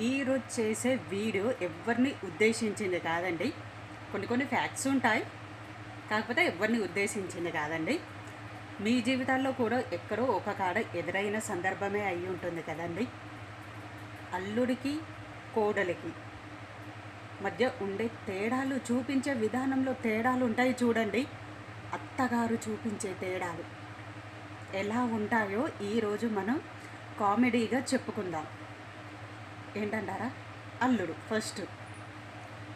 ఈరోజు చేసే వీడియో ఎవరిని ఉద్దేశించింది కాదండి. కొన్ని కొన్ని ఫ్యాక్ట్స్ ఉంటాయి. కాకపోతే ఎవరిని ఉద్దేశించింది కాదండి. మీ జీవితాల్లో కూడా ఎక్కడో ఒక కాడ ఎదురైన సందర్భమే అయి ఉంటుంది కదండి. అల్లుడికి కోడలికి మధ్య ఉండే తేడాలు చూపించే విధానంలో తేడాలు ఉంటాయి చూడండి. అత్తగారు చూపించే తేడాలు ఎలా ఉంటాయో ఈరోజు మనం కామెడీగా చెప్పుకుందాం. ఏంటంటారా? అల్లుడు ఫస్ట్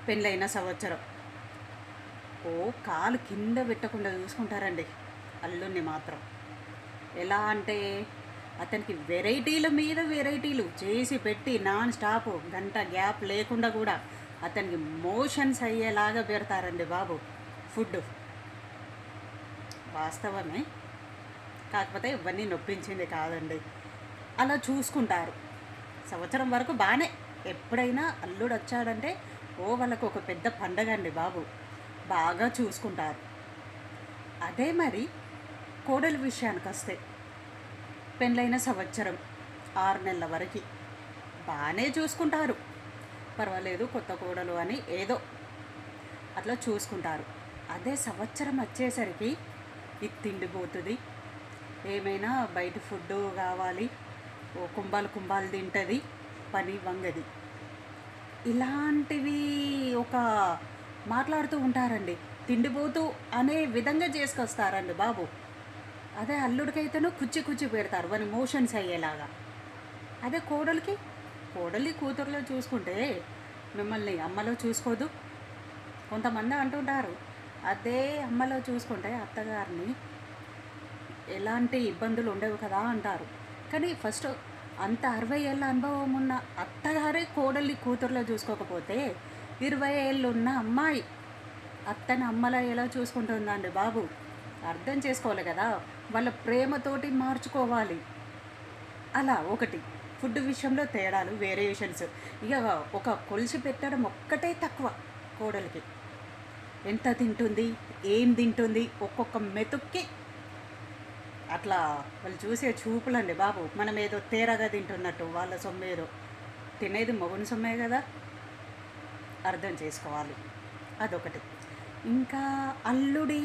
పెళ్ళైన సంవత్సరం. ఓ కాలు కింద పెట్టకుండా చూసుకుంటారండి అల్లుడిని మాత్రం. ఎలా అంటే అతనికి వెరైటీల మీద వెరైటీలు చేసి పెట్టి నాన్ స్టాప్ గంట గ్యాప్ లేకుండా కూడా అతనికి మోషన్స్ అయ్యేలాగా పెడతారండి బాబు ఫుడ్ వాస్తవమే. కాకపోతే ఇవన్నీ నొప్పించింది కాదండి. అలా చూసుకుంటారు. సంవత్సరం వరకు బాగానే ఎప్పుడైనా అల్లుడు వచ్చాడంటే ఓ వాళ్ళకు ఒక పెద్ద పండగ అండి బాబు. బాగా చూసుకుంటారు. అదే మరి కోడలి విషయానికి వస్తే పెళ్ళైన సంవత్సరం ఆరు నెలల వరకు బాగానే చూసుకుంటారు. పర్వాలేదు కొత్త కోడలు అని ఏదో అట్లా చూసుకుంటారు. అదే సంవత్సరం వచ్చేసరికి ఇది తిండిపోతుంది. ఏమైనా బయట ఫుడ్ కావాలి కుంభాలు కుంభాలు తింటుంది పని వంగది. ఇలాంటివి ఒక మాట్లాడుతూ ఉంటారండి. తిండిపోతూ అనే విధంగా చేసుకొస్తారండి బాబు. అదే అల్లుడికైతేనో కుచ్చి కుచ్చి పెడతారు వాని మోషన్స్ అయ్యేలాగా. అదే కోడలికి కోడలి కూతురులో చూసుకుంటే మిమ్మల్ని అమ్మలో చూసుకోదు. కొంతమంది అంటుంటారు అదే అమ్మలో చూసుకుంటే అత్తగారిని ఎలాంటి ఇబ్బందులు ఉండవు కదా అంటారు. కానీ ఫస్ట్ అంత అరవై ఏళ్ళ అనుభవం ఉన్న అత్తగారే కోడల్ని కూతురులో చూసుకోకపోతే ఇరవై ఏళ్ళు ఉన్న అమ్మాయి అత్తని అమ్మలా ఎలా చూసుకుంటుందండి బాబు? అర్థం చేసుకోవాలి కదా. వాళ్ళ ప్రేమతోటి మార్చుకోవాలి. అలా ఒకటి. ఫుడ్ విషయంలో తేడాలు వేరియేషన్స్. ఇక ఒక కొలిసి పెట్టడం ఒక్కటే తక్కువ కోడలికి. ఎంత తింటుంది? ఏం తింటుంది? ఒక్కొక్క మెతుక్కి అట్లా వాళ్ళు చూసే చూపులండి బాబు. మనం ఏదో తేరగా తింటున్నట్టు వాళ్ళ సొమ్మేదో. తినేది మొగుని సొమ్మే కదా. అర్థం చేసుకోవాలి. అదొకటి. ఇంకా అల్లుడి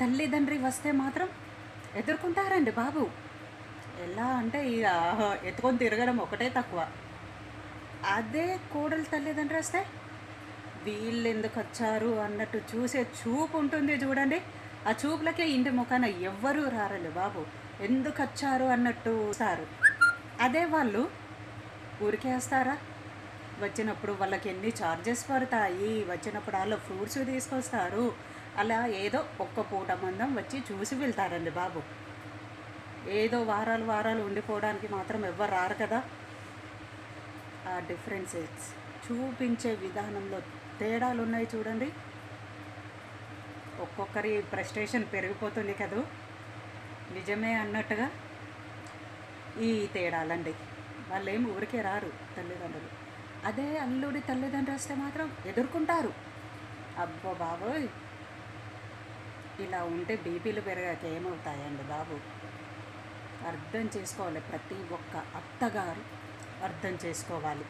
తల్లిదండ్రి వస్తే మాత్రం ఎదుర్కొంటారండి బాబు. ఎలా అంటే ఇక ఎత్తుకొని తిరగడం ఒకటే తక్కువ. అదే కోడలు తల్లిదండ్రి వస్తే వీళ్ళు ఎందుకు వచ్చారు అన్నట్టు చూసే చూపు ఉంటుంది చూడండి. ఆ చూపులకే ఇంటి ముఖాన ఎవ్వరూ రారండి బాబు. ఎందుకు వచ్చారు అన్నట్టు సారు అదే వాళ్ళు ఊరికే వస్తారా? వచ్చినప్పుడు వాళ్ళకి ఎన్ని చార్జెస్ పడతాయి? వచ్చినప్పుడు వాళ్ళు ఫ్రూట్స్ తీసుకొస్తారు. అలా ఏదో ఒక్క పూట మందం వచ్చి చూసి వెళ్తారండి బాబు. ఏదో వారాలు వారాలు ఉండిపోవడానికి మాత్రం ఎవ్వరు రారు కదా. ఆ డిఫరెన్సెస్ చూపించే విధానంలో తేడాలు ఉన్నాయి చూడండి. ఒక్కొక్కరి ఫ్రస్ట్రేషన్ పెరిగిపోతుంది కదూ. నిజమే అన్నట్టుగా ఈ తేడాలండి. వాళ్ళు ఏం ఊరికే రారు తల్లిదండ్రులు. అదే అల్లుడి తల్లిదండ్రులు వస్తే మాత్రం ఎదుర్కొంటారు. అబ్బో బాబోయ్! ఇలా ఉంటే బీపీలు పెరగాక ఏమవుతాయండి బాబు? అర్థం చేసుకోవాలి ప్రతి ఒక్క అత్తగారు అర్థం చేసుకోవాలి.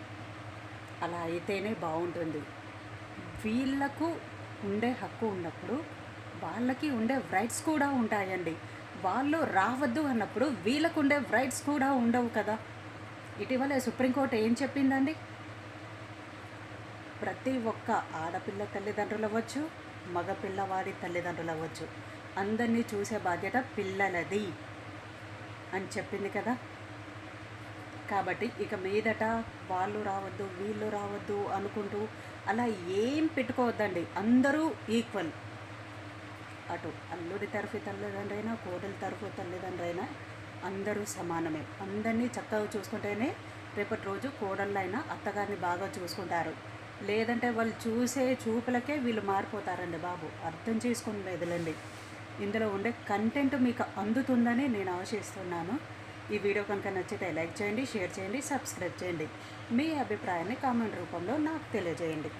అలా అయితేనే బాగుంటుంది. వీళ్ళకు ఉండే హక్కు ఉన్నప్పుడు వాళ్ళకి ఉండే రైట్స్ కూడా ఉంటాయండి. వాళ్ళు రావద్దు అన్నప్పుడు వీళ్ళకు ఉండే రైట్స్ కూడా ఉండవు కదా. ఇటీవల సుప్రీంకోర్టు ఏం చెప్పిందండి? ప్రతి ఒక్క ఆడపిల్ల తల్లిదండ్రులు అవ్వచ్చు మగపిల్లవాడి తల్లిదండ్రులు అవ్వచ్చు అందరినీ చూసే బాధ్యత పిల్లలది అని చెప్పింది కదా. కాబట్టి ఇక మీదట వాళ్ళు రావద్దు వీళ్ళు రావద్దు అనుకుంటూ అలా ఏం పెట్టుకోవద్దండి. అందరూ ఈక్వల్ అటు అల్లుడి తరఫు తల్లిదండ్రైనా కోడలి తరఫు తల్లిదండ్రైనా అందరూ సమానమే. అందరినీ చక్కగా చూసుకుంటేనే రేపటి రోజు కోడళ్ళైనా అత్తగారిని బాగా చూసుకుంటారు. లేదంటే వాళ్ళు చూసే చూపులకే వీళ్ళు మారిపోతారండి బాబు. అర్థం చేసుకుని లేదులేండి ఇందులో ఉండే కంటెంట్ మీకు అందుతుందని నేను ఆశిస్తున్నాను. ఈ వీడియో కనుక నచ్చితే లైక్ చేయండి షేర్ చేయండి సబ్స్క్రైబ్ చేయండి. మీ అభిప్రాయాన్ని కామెంట్ రూపంలో నాకు తెలియజేయండి.